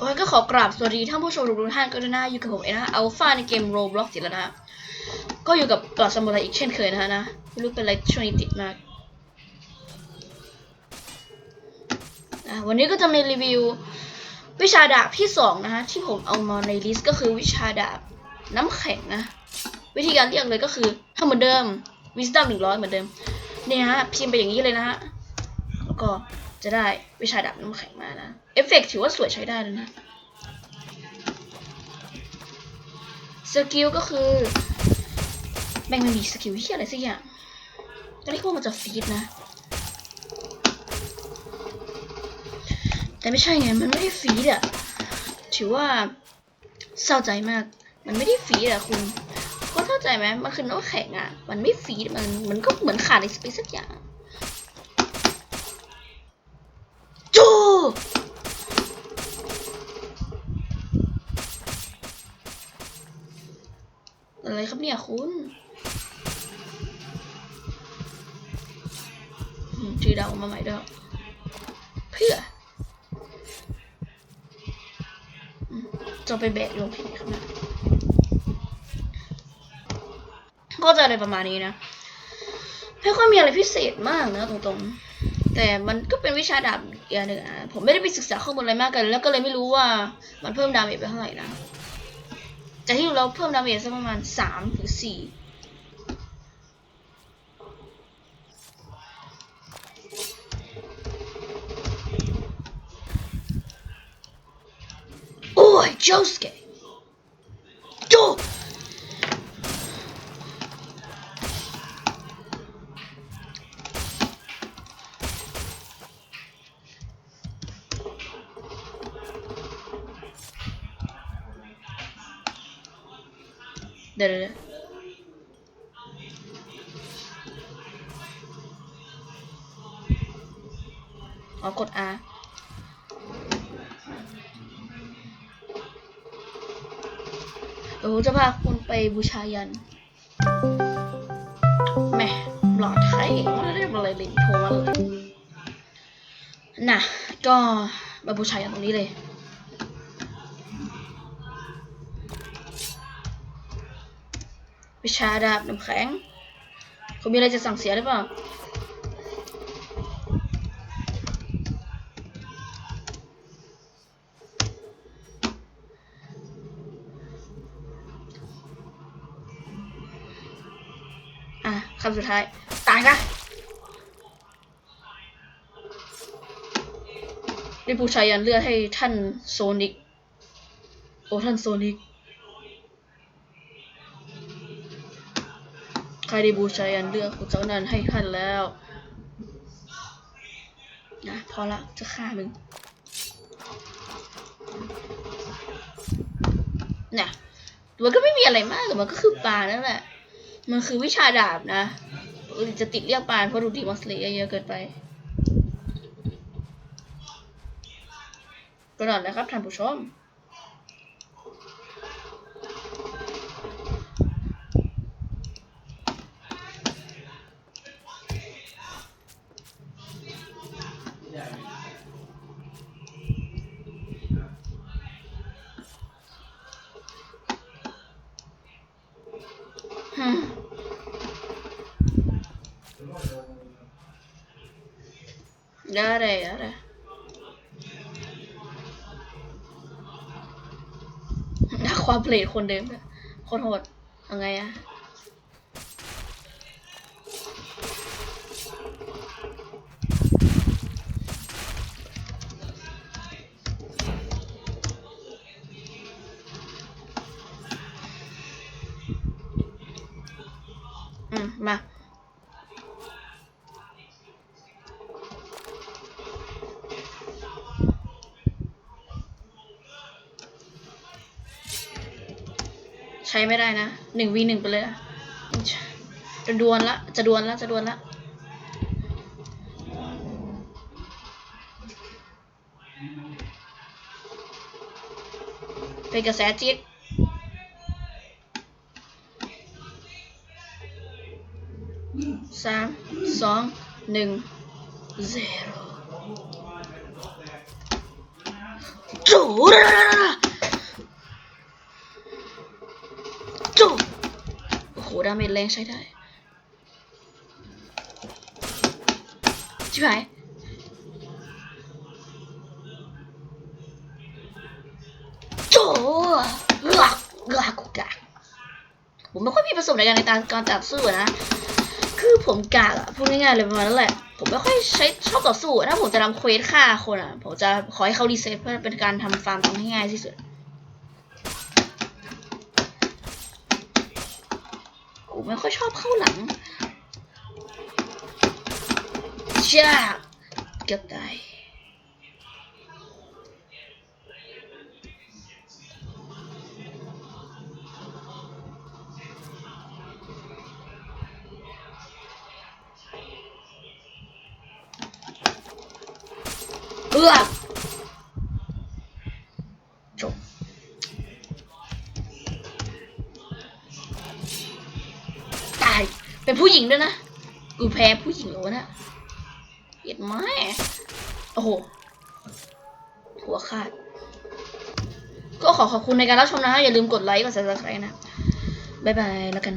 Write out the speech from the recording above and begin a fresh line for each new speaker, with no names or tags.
โอ้ยก็ขอกราบสวัสดีท่านผู้ชมทุกท่านก็ด้วยนะอยู่กับผมเองนะอัลฟาในเกม Roblox ติแล้วนะก็อยู่กับปลอดสมุไรอีกเช่นเคยนะฮะนะไม่รู้เป็นอะไรช่วงนี้ติดมากอะวันนี้ก็จะมีรีวิววิชาดาบที่สองนะฮะที่ผมเอามาในลิสต์ก็คือวิชาดาบน้ำแข็งนะ วิธีการเรียกเลยก็คือทำเหมือนเดิม Wisdom หนึ่งร้อยเหมือนเดิมเนี่ยฮะพิมพ์ไปอย่างนี้เลยนะฮะแล้วก็จะได้วิชาดาบน้ำแข็งมานะ อฟเฟกต์ถือว่าสวยใช้ได้เลยนะสกิลก็คือแม่งมันมีสกิลเที่อะไรสักอย่างก็เรียกว่ามันจะฟีดนะ แต่ไม่ใช่ไง มันไม่ได้ฟีดอะถือว่าเศร้าใจมาก มันไม่ได้ฟีดอะคุณคุณเข้าใจไหมมันคือน้ำแข็งอะมันไม่ฟีดมันมันก็เหมือนขาดอะไรสักอย่างจู อะไรครับเนี่ยคุณชื่อดาวมาใหม่ด้วยเพื่อจะไปแบกลงผิดครับนะก็จะอะไรประมาณนี้นะ ไม่ค่อยมีอะไรพิเศษมากนะตรงๆ แต่มันก็เป็นวิชาดาบอย่างหนึ่งอะผมไม่ได้ไปศึกษาข้อมูลอะไรมากกัน แล้วก็เลยไม่รู้ว่ามันเพิ่มดาเมจไปเท่าไหร่นะ จากที่เราเพิ่มดาเมจสักประมาณสามหรือสี่โอ้ยโจสเก เดี๋ยวเอ๋อกด R เดี๋ยวผมจะพาคุณไปบูชายันแม่หลอดไทยไม่ได้มาเลยลิงโทรมาเลย น่ะ ก็มาบูชายันตรงนี้เลย วิชาดาบน้ำแข็งคุณมีอะไรจะสั่งเสียหรือเปล่าอะคำสุดท้าย ตายนะได้บูชายันเลือดให้ท่านโซนิก โอ้ท่านโซนิก ใครได้บูชายันเลือกของเจ้านั้นให้ท่านแล้วนะพอละจะฆ่ามึงเนี่ยมันก็ไม่มีอะไรมากแต่มันก็คือปลานั่นแหละ มันคือวิชาดาบนะ จะติดเรียกปลาเพราะดูดีมอสเลย์เยอะเกินไปก็นอนแล้วครับท่านผู้ชม ฮึมได้เลยได้เลยนักความเพลทคนเดิมเนี่ยโคตรโหดยังไงอะ มา ใช้ไม่ได้นะหนึ่งวีหนึ่งไปเลยอะจะดวลละ จะดวลละ จะดวลละเป็นกระแสจิต สามสองหนึ่ง zero โจโจโอ้โหดาเมจแรงใช้ได้ชิบหายจเอือกเอือกกูกากผมไม่ค่อยมีประสบการณ์ในการการต่อสู้นะ คือผมกากอะพูดง่ายๆเลยประมาณนั้นแหละ ผมไม่ค่อยใช้ชอบต่อสู้ ถ้าผมจะทำเควสฆ่าคนอะผมจะขอให้เขารีเซ็ตเพื่อเป็นการทำฟาร์มทำให้ง่ายที่สุดผมไม่ค่อยชอบเข้าหลังจ้าเกือบตาย อือกจบตาย เป็นผู้หญิงด้วยนะ กูแพ้ผู้หญิงแล้วนะเหยียดไม้โอ้โห หัวขาด ก็ขอขอบคุณในการรับชมนะฮะอย่าลืมกดไลค์ กด subscribe นะ บ๊ายบายแล้วกัน